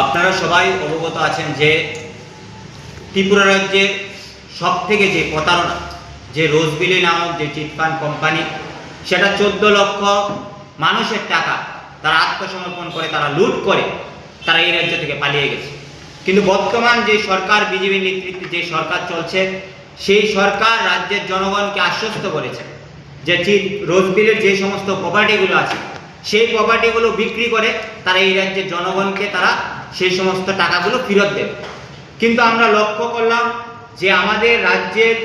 আপনারা সবাই অবগত আছেন যে ত্রিপুরা রাজ্যে সব থেকে যে প্রতারণা, যে রোজবিলি নামক যে চিটফান্ড কোম্পানি, সেটা চোদ্দ লক্ষ মানুষের টাকা তারা আত্মসমর্পণ করে, তারা লুট করে, তারা এই রাজ্য থেকে পালিয়ে গেছে। কিন্তু বর্তমান যে সরকার, বিজেপি নেতৃত্বে যে সরকার চলছে, সেই সরকার রাজ্যের জনগণকে আশ্বস্ত করেছে যে চিট, রোজবিলের যে সমস্ত প্রপার্টিগুলো আছে, সেই প্রপার্টিগুলো বিক্রি করে তারা এই রাজ্যের জনগণকে তারা সেই সমস্ত টাকাগুলো ফেরত দেবে। কিন্তু আমরা লক্ষ্য করলাম যে আমাদের রাজ্যের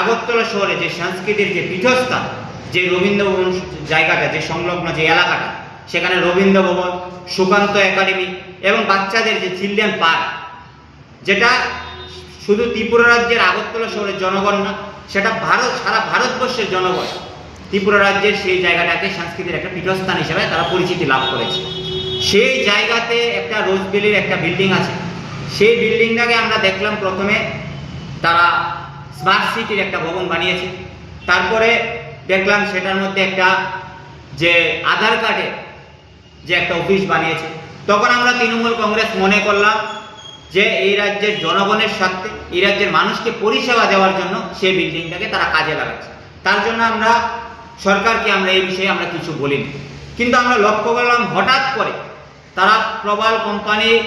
আগরতলা শহরে যে সংস্কৃতির যে পীঠস্থান যে রবীন্দ্রভবন জায়গাটা, যে সংলগ্ন যে এলাকাটা, সেখানে রবীন্দ্রভবন, সুকান্ত একাডেমি এবং বাচ্চাদের যে চিলড্রেন পার্ক, যেটা শুধু ত্রিপুরা রাজ্যের আগরতলা শহরের জনগণ না, সেটা ভারত, সারা ভারতবর্ষের জনগণ ত্রিপুরা রাজ্যের সেই জায়গাটাকে সংস্কৃতির একটা পীঠস্থান হিসেবে তারা পরিচিতি লাভ করেছে। সেই জায়গাতে একটা রোজবেলির একটা বিল্ডিং আছে। সেই বিল্ডিংটাকে আমরা দেখলাম প্রথমে তারা স্মার্ট সিটির একটা ভবন বানিয়েছে। তারপরে দেখলাম সেটার মধ্যে একটা যে আধার কার্ডে যে একটা অফিস বানিয়েছে। তখন আমরা তৃণমূল কংগ্রেস মনে করলাম যে এই রাজ্যের জনগণের স্বার্থে, এই রাজ্যের মানুষকে পরিষেবা দেওয়ার জন্য সেই বিল্ডিংটাকে তারা কাজে লাগাচ্ছে। তার জন্য আমরা সরকারকে আমরা এই বিষয়ে আমরা কিছু বলিনি। কিন্তু আমরা লক্ষ্য করলাম হঠাৎ করে তারা প্রবাল কোম্পানির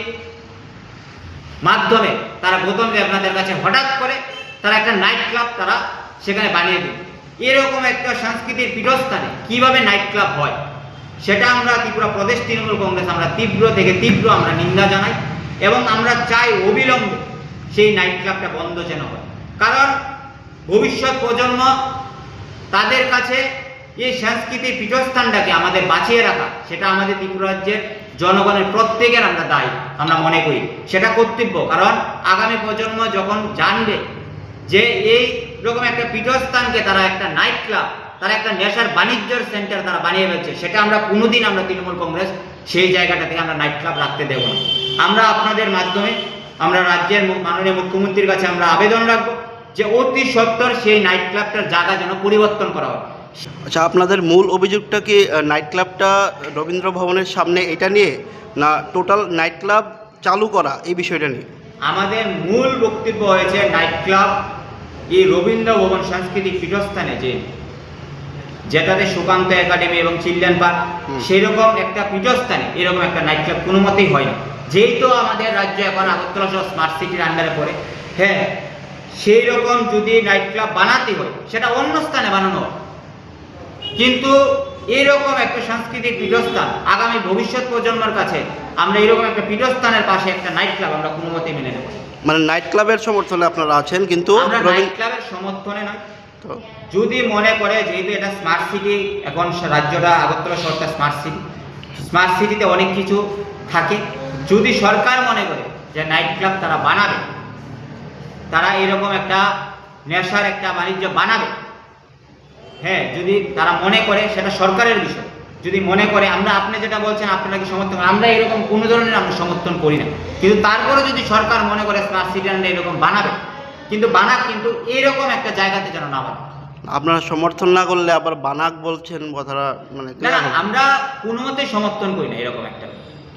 মাধ্যমে তারা গৌতম আপনাদের কাছে হঠাৎ করে তারা একটা নাইট ক্লাব তারা সেখানে বানিয়ে দিল। এরকম একটা সংস্কৃতির পীঠস্থানে কীভাবে নাইট ক্লাব হয়, সেটা আমরা ত্রিপুরা প্রদেশ তৃণমূল কংগ্রেস, আমরা তীব্র থেকে তীব্র আমরা নিন্দা জানাই এবং আমরা চাই অবিলম্বে সেই নাইট ক্লাবটা বন্ধ যেন হয়। কারণ ভবিষ্যৎ প্রজন্ম তাদের কাছে এই সাংস্কৃতিক পীঠস্থানটাকে আমাদের বাঁচিয়ে রাখা, সেটা আমাদের ত্রিপুরা রাজ্যের জনগণের প্রত্যেকের আমরা দায়ী, আমরা মনে করি। সেটা কর্তব্য, কারণ আগামী প্রজন্ম যখন জানবে যে এই রকম একটা পীঠস্থানকে তারা একটা নাইট ক্লাব তারা একটা নেশার বাণিজ্যের সেন্টার তারা বানিয়ে ফেলছে, সেটা আমরা কোনোদিন আমরা তৃণমূল কংগ্রেস সেই জায়গাটা থেকে আমরা নাইট ক্লাব রাখতে দেব না। আমরা আপনাদের মাধ্যমে, আমরা রাজ্যের মাননীয় মুখ্যমন্ত্রীর কাছে আমরা আবেদন রাখব যে অতি সত্বর সেই নাইট ক্লাবটার জায়গা যেন পরিবর্তন করা হয় আচ্ছা আপনাদের মূল অভিযোগটা কি নাইট ক্লাবটা রবীন্দ্র ভবনের সামনে এটা নিয়ে না টোটাল নাইট ক্লাব চালু করা এই বিষয়টা নিয়ে? আমাদের মূল বক্তব্য হয়েছে নাইট ক্লাব এই রবীন্দ্র ভবন সাংস্কৃতিক পীঠস্থানে যে যেটাতে সুকান্ত একাডেমি এবং চিলড্রেন পার্ক হুম। সেই রকম একটা পীঠস্থানে এরকম একটা নাইট ক্লাব কোনো মতেই হয় না। যেহেতু আমাদের রাজ্য এখন আগরতলা সহ স্মার্ট সিটির আন্ডারে পড়ে হ্যাঁ সেই রকম যদি নাইট ক্লাব বানাতে হয় সেটা অন্য স্থানে বানানো হয়। কিন্তু এরকম একটা সাংস্কৃতিক পীঠস্থান আগামী ভবিষ্যৎ প্রজন্মের কাছে আমরা এরকম একটা পীঠস্থানের পাশে একটা নাইট ক্লাব আমরা কোনো মতেই মেনে নেব মানে নাইট ক্লাবের সমর্থনে আপনারা আছেন কিন্তু আমরা নাইট ক্লাবের সমর্থনে নয়। যদি মনে করে যেহেতু এটা স্মার্ট সিটি এখন রাজ্যটা আগরতলা সরকার স্মার্ট সিটি স্মার্ট সিটিতে অনেক কিছু থাকে। যদি সরকার মনে করে যে নাইট ক্লাব তারা বানাবে তারা এরকম একটা নেশার একটা বাণিজ্য বানাবে হ্যাঁ যদি তারা মনে করে সেটা সরকারের বিষয়। যদি মনে করে আমরা আপনি যেটা বলছেন আপনারা কি সমর্থন আমরা এরকম কোনো ধরনের আমরা সমর্থন করি না। কিন্তু তারপরে যদি সরকার মনে করে স্মার্ট সিটি এরকম বানাবে। কিন্তু বানাক কিন্তু এইরকম একটা জায়গাতে যেন না বানায় আপনারা সমর্থন না করলে আবার বানাক বলছেন কথাটা মানে না আমরা কোনো মতে সমর্থন করি না এরকম একটা।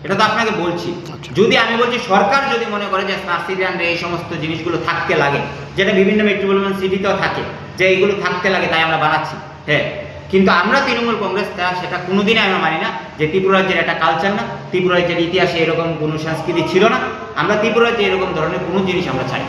এটা তো আপনাকে বলছি। আচ্ছা। যদি আমি বলছি সরকার যদি মনে করে যে স্মার্ট সিটি আন্ডারে এই সমস্ত জিনিসগুলো থাকতে লাগে যেটা বিভিন্ন মেট্রোপলিটন সিটিতেও থাকে যে এইগুলো থাকতে লাগে তাই আমরা বানাচ্ছি হ্যাঁ কিন্তু আমরা তৃণমূল কংগ্রেস, তা সেটা কোনোদিনই আমরা মানি না যে ত্রিপুরা রাজ্যের একটা কালচার না, ত্রিপুরা রাজ্যের ইতিহাসে এরকম কোনো সংস্কৃতি ছিল না আমরা ত্রিপুরা রাজ্যে এরকম ধরনের কোনো জিনিস আমরা চাই।